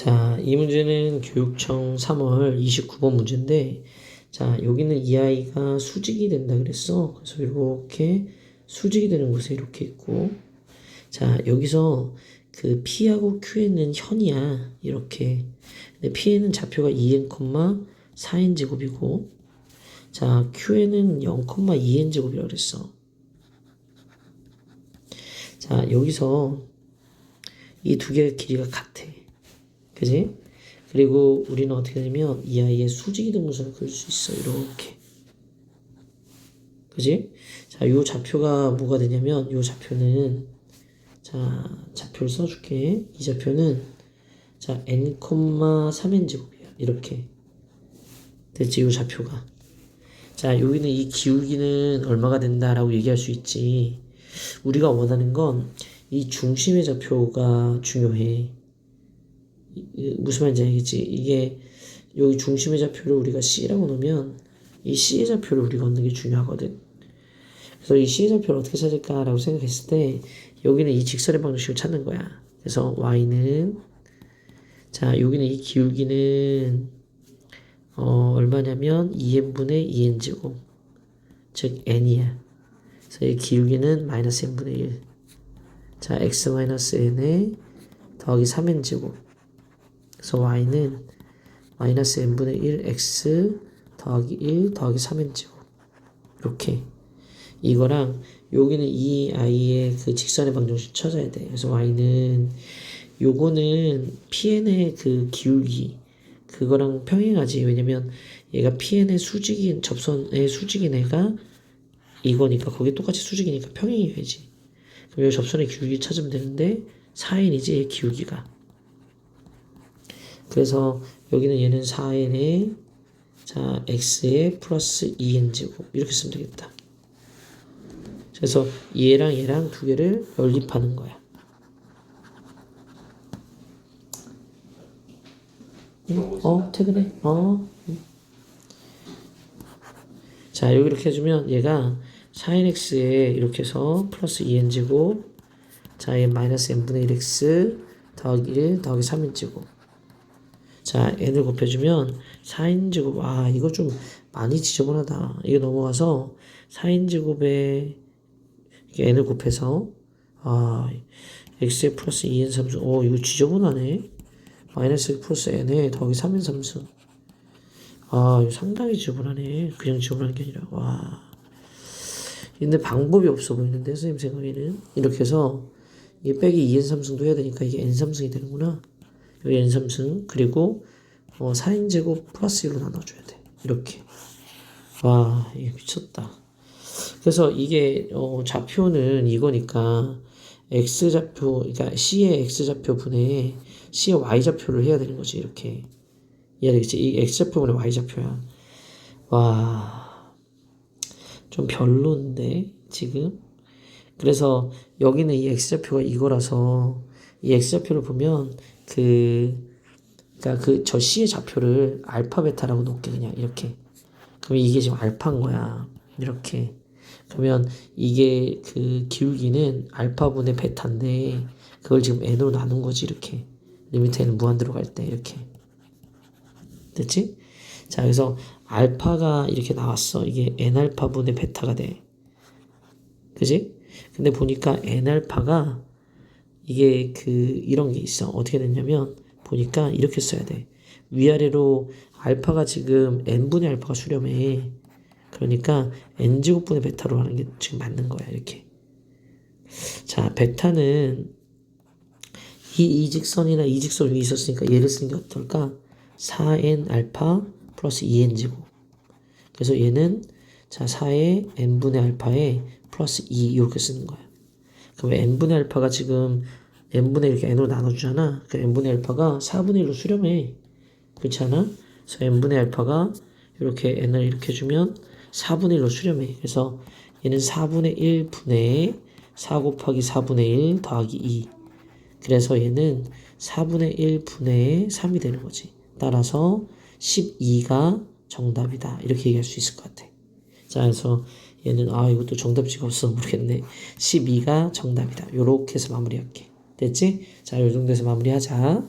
자, 이 문제는 교육청 3월 29번 문제인데, 자, 여기는 이 아이가 수직이 된다 그랬어. 그래서 이렇게 수직이 되는 곳에 이렇게 있고, 자, 여기서 그 P하고 Q에는 현이야. 이렇게. 근데 P에는 좌표가 2n, 4n 제곱이고, 자, Q에는 0,2n 제곱이라고 그랬어. 자, 여기서 이 두 개의 길이가 같아. 그지? 그리고 우리는 어떻게 되냐면 이 아이의 수직이 된 모습을 그릴 수 있어. 이렇게. 그지? 자, 요 좌표가 뭐가 되냐면 요 좌표는 자, 좌표를 써줄게. 이 좌표는 자, n, 3n 제곱이야. 이렇게. 됐지? 요 좌표가. 자, 여기는 이 기울기는 얼마가 된다라고 얘기할 수 있지. 우리가 원하는 건 이 중심의 좌표가 중요해. 무슨 말인지 알겠지? 이게 여기 중심의 좌표를 우리가 C라고 놓으면 이 C의 좌표를 우리가 얻는 게 중요하거든. 그래서 이 C의 좌표를 어떻게 찾을까라고 생각했을 때 여기는 이 직선의 방정식을 찾는 거야. 그래서 Y는 자 여기는 이 기울기는 어 얼마냐면 2n분의 2n 제곱 즉 n이야. 그래서 이 기울기는 마이너스 n분의 1. 자 x 마이너스 n에 더하기 3n 제곱. 그래서 y는 마이너스 n분의 1 x 더하기 1 더하기 3n 제곱. 이렇게 이거랑 여기는 이 아이의 그 직선의 방정식 찾아야 돼. 그래서 y는 요거는 pn의 그 기울기 그거랑 평행하지. 왜냐면 얘가 pn의 수직인 접선의 수직인 애가 이거니까 거기 똑같이 수직이니까 평행이어야지. 그럼 여기 접선의 기울기 찾으면 되는데 4n이지 얘 기울기가. 그래서 여기는 얘는 4n에 자 x에 플러스 2n 제곱 이렇게 쓰면 되겠다. 그래서 얘랑 얘랑 두 개를 연립하는 거야. 응? 어 퇴근해. 어. 응. 자 여기 이렇게 해주면 얘가 4nx에 이렇게 해서 플러스 2n 제곱 자얘 마이너스 n분의 1x 더하기 1 더하기 3n 제곱 자 n을 곱해주면 4n 제곱 아 이거 좀 많이 지저분하다. 이거 넘어가서 4n 제곱에 n을 곱해서 아 x에 플러스 2n 삼수 어 이거 지저분하네. 마이너스 플러스 n에 더하기 3n 삼수. 아 이거 상당히 지저분하네. 그냥 지저분한 게 아니라. 와. 근데 방법이 없어 보이는데 선생님 생각에는. 이렇게 해서 이게 빼기 2n 삼승도 해야 되니까 이게 n 삼승이 되는구나 여기 n 삼승 그리고 어 4n 제곱 플러스 1로 나눠줘야 돼. 이렇게. 와 이게 미쳤다. 그래서 이게 어 좌표는 이거니까 x 좌표 그러니까 c의 x 좌표 분의 c의 y 좌표를 해야 되는 거지 이렇게. 이해되겠지? 이 x 좌표 분의 y 좌표야. 와. 좀 별론데 지금? 그래서 여기는 이 x좌표가 이거라서 이 x좌표를 보면 그 그러니까 그 저 c의 좌표를 알파 베타라고 놓게 그냥 이렇게. 그러면 이게 지금 알파인 거야. 이렇게. 그러면 이게 그 기울기는 알파분의 베타인데 그걸 지금 n으로 나눈 거지 이렇게. 리미트 n은 무한 들어갈 때 이렇게. 됐지? 자 그래서 알파가 이렇게 나왔어. 이게 n알파분의 베타가 돼. 그지? 근데 보니까 n알파가 이게 그 이런 게 있어. 어떻게 됐냐면 보니까 이렇게 써야 돼. 위아래로 알파가 지금 n분의 알파가 수렴해. 그러니까 n제곱분의 베타로 하는 게 지금 맞는 거야 이렇게. 자 베타는 이 이직선이나 이직선 위에 있었으니까 얘를 쓰는 게 어떨까? 4n 알파 플러스 2n 제곱. 그래서 얘는 자 4의 n분의 알파에 플러스 2 이렇게 쓰는 거야 그럼 n분의 알파가 지금 n분의 이렇게 n으로 나눠주잖아. 그 n분의 알파가 4분의 1로 수렴해. 그렇지 않아? 그래서 n분의 알파가 이렇게 n을 이렇게 주면 4분의 1로 수렴해. 그래서 얘는 4분의 1분의 4 곱하기 4분의 1 더하기 2 그래서 얘는 4분의 1분의 3이 되는 거지. 따라서 12가 정답이다. 이렇게 얘기할 수 있을 것 같아. 자 그래서 얘는 아 이것도 정답지가 없어 모르겠네. 12가 정답이다. 요렇게 해서 마무리할게. 됐지? 자 요 정도에서 마무리하자